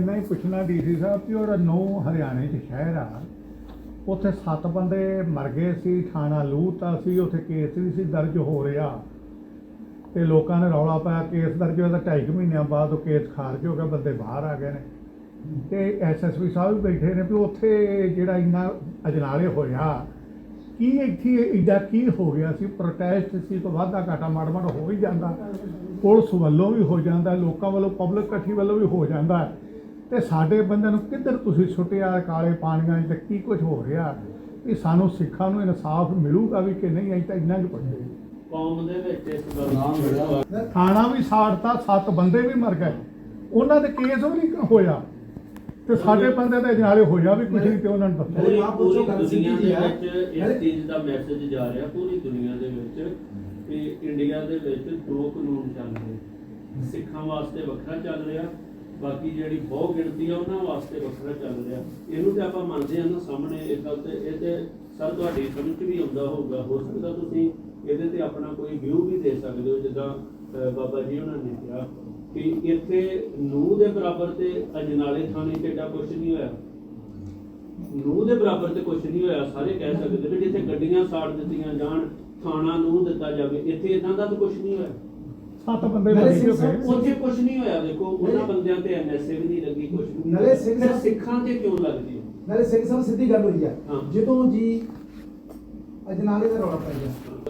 ਮੈਂ ਹੀ ਪੁੱਛਣਾ ਡੀਸੀ ਸਾਹਿਬ ਕਿ ਉਹ ਨੌ ਹਰਿਆਣੇ 'ਚ ਸ਼ਹਿਰ ਆ, ਉੱਥੇ ਸੱਤ ਬੰਦੇ ਮਰ ਗਏ ਸੀ, ਥਾਣਾ ਲੂਤਾ ਸੀ, ਉੱਥੇ ਕੇਸ ਵੀ ਸੀ, ਦਰਜ ਹੋ ਰਿਹਾ। ਤੇ ਲੋਕਾਂ ਨੇ ਰੌਲਾ ਪਾਇਆ, ਕੇਸ ਦਰਜ ਹੋਇਆ ਤਾਂ ਢਾਈ ਕੁ ਮਹੀਨਿਆਂ ਬਾਅਦ ਉਹ ਕੇਸ ਖਾਰਜ ਹੋ ਗਿਆ, ਬੰਦੇ ਬਾਹਰ ਆ ਗਏ ਨੇ। ਤੇ ਐਸਐਸਪੀ ਸਾਹਿਬ ਵੀ ਬੈਠੇ ਨੇ ਵੀ ਉੱਥੇ ਜਿਹੜਾ ਇੰਨਾ ਅਜਨਾਲੇ ਹੋਇਆ, ਕੀ ਇੱਥੇ ਇੱਡਾ ਕੀ ਹੋ ਗਿਆ ਸੀ? ਪ੍ਰੋਟੈਸਟ ਸੀ ਤੋਂ ਵਾਧਾ ਘਾਟਾ ਮਾੜ ਮਾੜ ਹੋ ਹੀ ਜਾਂਦਾ। ਪੁਲਿਸ ਵੱਲੋਂ ਵੀ ਹੋ ਜਾਂਦਾ, ਲੋਕਾਂ ਵੱਲੋਂ ਪਬਲਿਕ ਇਕੱਠੀ ਵੱਲੋਂ ਵੀ ਹੋ ਜਾਂਦਾ। ਤੇ ਸਾਡੇ ਬੰਦਿਆਂ ਨੂੰ ਕਿੱਧਰ ਤੁਸੀਂ ਛੁੱਟਿਆ ਕਾਲੇ ਪਾਣੀਆਂ 'ਚ ਤੇ ਕੀ ਕੁਝ ਹੋ ਰਿਹਾ? ਵੀ ਸਾਨੂੰ ਸਿੱਖਾਂ ਨੂੰ ਇਨਸਾਫ ਮਿਲੂਗਾ ਵੀ ਕਿ ਨਹੀਂ? ਅਸੀਂ ਤਾਂ ਇੰਨਾ ਕੁ ਪੁੱਛਦੇ ਕੌਮ ਦੇ ਵਿੱਚ ਇਸ ਗੱਲ ਦਾ ਥਾਣਾ ਵੀ ਸਾੜਤਾ ਸੱਤ ਬੰਦੇ ਵੀ ਮਰ ਗਏ। ਉਹਨਾਂ ਦੇ ਕੇਸ ਵੀ ਨਹੀਂ ਹੋਇਆ। ਤੇ ਸਾਡੇ ਬੰਦੇ ਦੇ ਨਾਲੇ ਹੋਇਆ ਵੀ ਕੁਝ ਨਹੀਂ ਤੇ ਉਹਨਾਂ ਨੂੰ ਆਪ ਪੁੱਛੋ ਪੂਰੀ ਦੁਨੀਆ ਦੇ ਹੈ। ਵਿੱਚ ਨਾਲੇ- ਇਸ ਚੀਜ਼ ਦਾ ਮੈਸੇਜ ਜਾ ਰਿਹਾ ਪੂਰੀ ਦੁਨੀਆ ਦੇ ਵਿੱਚ ਕਿ ਇੰਡੀਆ ਦੇ ਵਿੱਚ ਦੋ ਕਾਨੂੰਨ ਚੱਲ ਰਹੇ। ਸਿੱਖਾਂ ਵਾਸਤੇ ਵੱਖਰਾ ਚੱਲ ਰਿਹਾ ਬਾਕੀ ਜਿਹੜੀ ਬਹੁ ਗਿਣਤੀ ਆ, ਉਹਨਾਂ ਵਾਸਤੇ ਵੱਖਰਾ ਚੱਲ ਰਿਹਾ। ਇਹਨੂੰ ਤੇ ਆਪਾਂ ਮੰਨਦੇ ਹਾਂ ਨਾ ਸਾਹਮਣੇ ਇਹ ਗੱਲ ਤੇ, ਇਹ ਤੇ ਸਰ ਤੁਹਾਡੀ ਸਮਝ ਵੀ ਆਉਂਦਾ ਹੋਊਗਾ। ਹੋ ਸਕਦਾ ਤੁਸੀਂ ਇਹਦੇ ਤੇ ਆਪਣਾ ਕੋਈ ਵਿਊ ਵੀ ਦੇ ਸਕਦੇ ਹੋ, ਜਿੱਦਾਂ ਬਾਬਾ ਜੀ ਉਹਨਾਂ ਨੇ ਕਿਹਾ ਕਿ ਇੱਥੇ ਨੂਹ ਦੇ ਬਰਾਬਰ ਤੇ ਅਜਨਾਲੇ ਥਾਣੇ 'ਚ ਏਡਾ ਕੁਝ ਨਹੀਂ ਹੋਇਆ। ਨੂੰਹ ਦੇ ਬਰਾਬਰ ਤੇ ਕੁਝ ਨਹੀਂ ਹੋਇਆ। ਸਾਰੇ ਕਹਿ ਸਕਦੇ ਨੇ ਜਿੱਥੇ ਗੱਡੀਆਂ ਸਾੜ ਦਿੱਤੀਆਂ ਜਾਣ, ਥਾਣਾ ਨੂੰਹ ਦਿੱਤਾ ਜਾਵੇ, ਇੱਥੇ ਇਦਾਂ ਦਾ ਤਾਂ ਕੁਝ ਨਹੀਂ ਹੋਇਆ। ਸੱਤ ਬੰਦੇ ਨਾਲੇ ਮਰ ਸਿੰਘ ਸਾਹਿਬ- ਉੱਥੇ ਕੁਝ ਨਹੀਂ ਹੋਇਆ ਦੇਖੋ ਉਹਨਾਂ। ਬੰਦਿਆਂ ਤੇ ਐਨਐਸਏ ਵੀ ਨਹੀਂ ਲੱਗੀ ਕੁਝ ਵੀ ਨਾਲੇ ਸਿੰਘ ਫਿਰ ਸਾਹਿਬ- ਸਿੱਖਾਂ ਤੇ ਕਿਉਂ ਲੱਗਦੀ ਹੈ? ਨਾਲੇ ਸਿੰਘ ਸਾਹਿਬ ਸਿੱਧੀ ਗੱਲ ਹੋਈ ਆ ਹਾਂ। ਜਦੋਂ ਜੀ ਅਜਨਾਲੇ ਦਾ ਰੌਲਾ ਪੈ ਗਿਆ